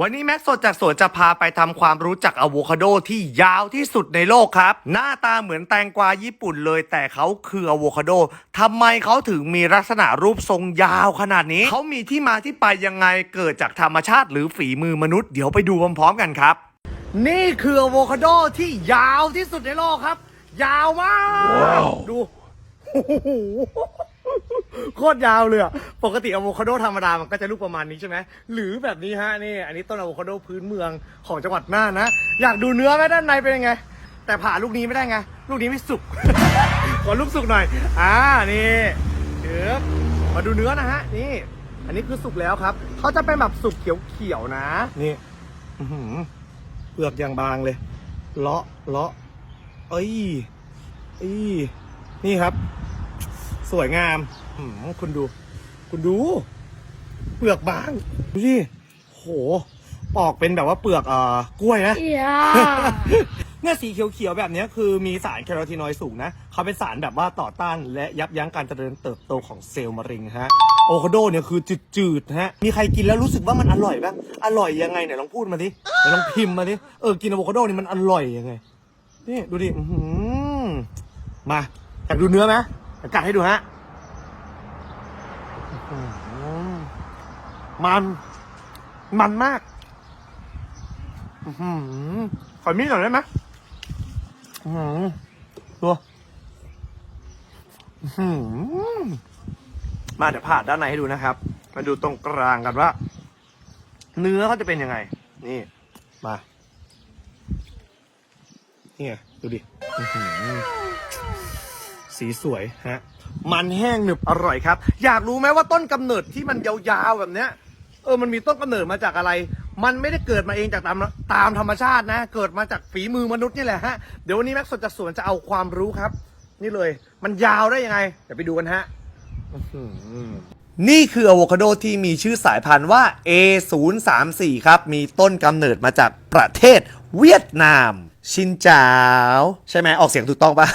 วันนี้แม็กซ์สดจากสวนจะพาไปทำความรู้จักอะโวคาโดที่ยาวที่สุดในโลกครับ หน้าตาเหมือนแตงกวาญี่ปุ่นเลย แต่เขาคืออะโวคาโดทำไมเขาถึงมีลักษณะรูปทรงยาวขนาดนี้ เขามีที่มาที่ไปยังไงเกิดจากธรรมชาติหรือฝีมือมนุษย์เดี๋ยวไปดูพร้อมๆกันครับ นี่คืออะโวคาโดที่ยาวที่สุดในโลกครับ ยาวมากดูโอ้โห โคตรยาวเลยอะปกติอะโวคาโดธรรมดา มันก็จะลูกประมาณนี้ใช่ไหม หรือแบบนี้ฮะนี่ อันนี้ต้นอะโวคาโดพื้นเมืองของจังหวัดน่านนะ อยากดูเนื้อไหมด้านในเป็นยังไง แต่ผ่าลูกนี้ไม่ได้ไง ลูกนี้ไม่สุก ขอลูกสุกหน่อย อ่า นี่เดี๋ยวมาดูเนื้อนะฮะ นี่ อันนี้คือสุกแล้วครับ เขาจะเป็นแบบสุกเขียวๆนะ นี่เปลือกอย่างบางเลย เลาะเลาะเอ้ยเอ้ยนี่ครับ สวยงามอืมคุณดู คุณดู เปลือกบาง ดูดิโหปอกเป็นแบบว่าเปลือกเอ่อกล้วยนะ Yeah. เนี่ยสีเขียวๆแบบเนี้ยคือมีสารแคโรทีนอยด์สูงนะ เขาเป็นสารแบบว่าต่อต้าน และยับยั้งการเจริญเติบโตของเซลล์มะเร็งฮะ โอโคโดเนี่ยคือจืดๆฮะ มีใครกินแล้วรู้สึกว่ามันอร่อยบ้าง อร่อยยังไงเนี่ยลองพูดมาดิเดี๋ยวลองพิมพ์มาดิ เออ กินอะโวคาโดนี่มันอร่อยยังไง นี่ดูดิอื้อหือมาอยากดูเนื้อไหมเดี๋ยว กัดให้ดูฮะมัน มันมากอื้อหือขอมีดหน่อยได้ไหมตัวมาเดี๋ยวผ่าด้านในให้ดูนะครับ มาดูตรงกลางกันว่า เนื้อเขาจะเป็นยังไง นี่ มา นี่ไงดูดิ สีสวยฮะ มันแห้งหนึบอร่อยครับ อยากรู้ไหมว่าต้นกำเนิดที่มันยาวๆแบบเนี้ย เออมันมีต้นกำเนิดมาจากอะไร มันไม่ได้เกิดมาเองจากตามตามธรรมชาตินะ เกิดมาจากฝีมือมนุษย์นี่แหละฮะ เดี๋ยววันนี้แม็กซ์สดจากสวนจะเอาความรู้ครับ นี่เลย มันยาวได้ยังไง เดี๋ยวไปดูกันฮะนี่คืออะโวคาโดที่มีชื่อสายพันธุ์ว่า A034 ครับ มีต้นกำเนิดมาจากประเทศเวียดนาม ชินจาว ใช่ไหมออกเสียงถูกต้องปะ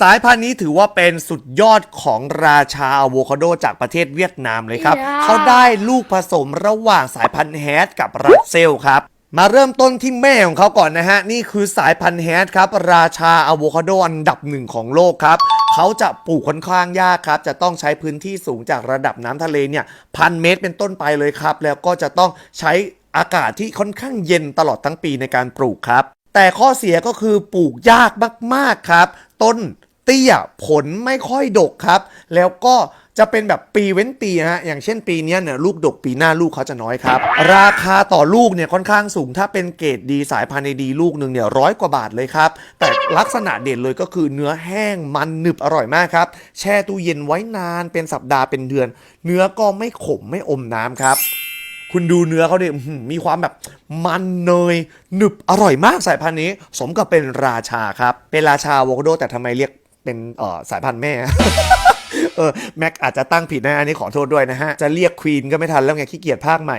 สายพันธุ์นี้ถือว่าเป็นสุดยอดของราชาอะโวคาโดจากประเทศเวียดนามเลยครับ Yeah เขาได้ลูกผสมระหว่างสายพันธุ์แฮดกับรัสเซลครับ มาเริ่มต้นที่แม่ของเขาก่อนนะฮะ นี่คือสายพันธุ์แฮดครับ ราชาอะโวคาโดอันดับหนึ่งของโลกครับ เขาจะปลูกค่อนข้างยากครับ จะต้องใช้พื้นที่สูงจากระดับน้ำทะเลเนี่ยพันเมตรเป็นต้นไปเลยครับ แล้วก็จะต้องใช้อากาศที่ค่อนข้างเย็นตลอดทั้งปีในการปลูกครับ แต่ข้อเสียก็คือปลูกยากมาก ๆ ครับ ต้นเตี้ยผลไม่ค่อยดกครับ แล้วก็จะเป็นแบบปีเว้นปีฮะอย่างเช่นปีนี้เนี่ยลูกดกปีหน้าลูกเขาจะน้อยครับ ราคาต่อลูกเนี่ยค่อนข้างสูง ถ้าเป็นเกรดดีสายพันธุ์ดีลูกหนึ่งเนี่ยร้อยกว่าบาทเลยครับ แต่ลักษณะเด่นเลยก็คือเนื้อแห้งมันหนึบอร่อยมากครับ แช่ตู้เย็นไว้นานเป็นสัปดาห์เป็นเดือน เนื้อก็ไม่ขมไม่อมน้ำครับ คุณดูเนื้อเขาดิมีความแบบมันเนยหนึบอร่อยมากสายพันธุ์นี้ สมกับเป็นราชาครับ เป็นราชาโวคโด แต่ทำไมเรียกเป็นเออสายพันธุ์แม่เออแม็กอาจจะตั้งผิดนะอันนี้ขอโทษด้วยนะฮะ จะเรียกควีนก็ไม่ทันแล้วไงขี้เกียจภาคใหม่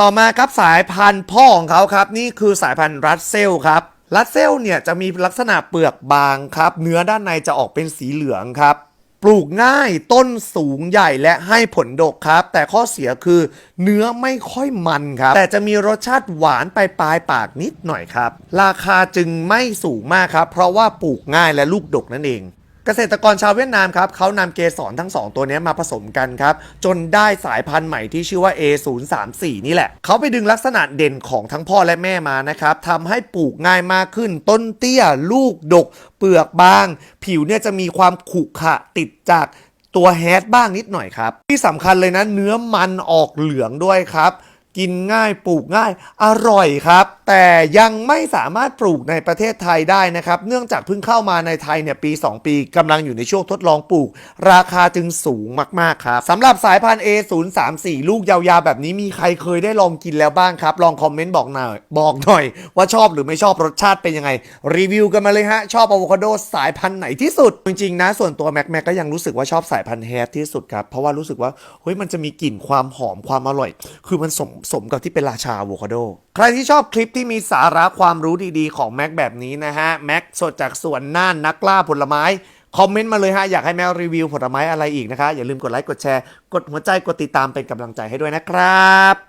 ต่อมาครับสายพันธุ์พ่อของเขาครับ นี่คือสายพันธุ์รัสเซลครับรัสเซลเนี่ยจะมีลักษณะเปลือกบางครับ เนื้อด้านในจะออกเป็นสีเหลืองครับ ปลูกง่ายต้นสูงใหญ่และให้ผลดกครับ แต่ข้อเสียคือเนื้อไม่ค่อยมันครับ แต่จะมีรสชาติหวานไปปลายปากนิดหน่อยครับ ราคาจึงไม่สูงมากครับ เพราะว่าปลูกง่ายและลูกดกนั่นเอง เกษตรกรชาวเวียดนามครับเขานำเกสรทั้ง 2 ตัวนี้มาผสมกันครับ จนได้สายพันธุ์ใหม่ที่ชื่อว่า A034 นี่แหละ เขาไปดึงลักษณะเด่นของทั้งพ่อและแม่มานะครับทำให้ปลูกง่ายมากขึ้น ต้นเตี้ย ลูกดก เปลือกบาง ผิวเนี่ยจะมีความขรุขระติดจากตัวแฮดบ้างนิดหน่อยครับ ที่สำคัญเลยนะเนื้อมันออกเหลืองด้วยครับ กินง่ายปลูกง่ายอร่อยครับ แต่ยังไม่สามารถปลูกในประเทศไทยได้นะครับ เนื่องจากเพิ่งเข้ามาในไทยเนี่ยปี 2 ปีกำลังอยู่ในช่วงทดลองปลูก ราคาจึงสูงมาก ๆ ครับสำหรับสายพันธุ์ A034 ลูกยาวๆ แบบนี้มีใครเคยได้ลองกินแล้วบ้างครับ ลองคอมเมนต์บอกหน่อยบอกหน่อย ว่าชอบหรือไม่ชอบรสชาติเป็นยังไง รีวิวกันมาเลยฮะชอบอะโวคาโดสายพันธุ์ไหนที่สุด จริงๆนะส่วนตัวแม็กแม็กก็ยังรู้สึกว่าชอบสายพันธุ์แฮดที่สุดครับเพราะว่ารู้สึกว่าเฮ้ยมันจะมีกลิ่นความหอมความอร่อย คือมันสมสมกับที่เป็นราชาอะโวคาโด ใครที่ชอบคลิปที่มีสาระความรู้ดีๆ ของแม็กแบบนี้นะฮะ แม็กสดจากสวนน่านนักล่าผลไม้ คอมเมนต์มาเลยฮะ อยากให้แม็กรีวิวผลไม้อะไรอีกนะคะ อย่าลืมกดไลค์ กดแชร์ กดหัวใจ กดติดตามเป็นกำลังใจให้ด้วยนะครับ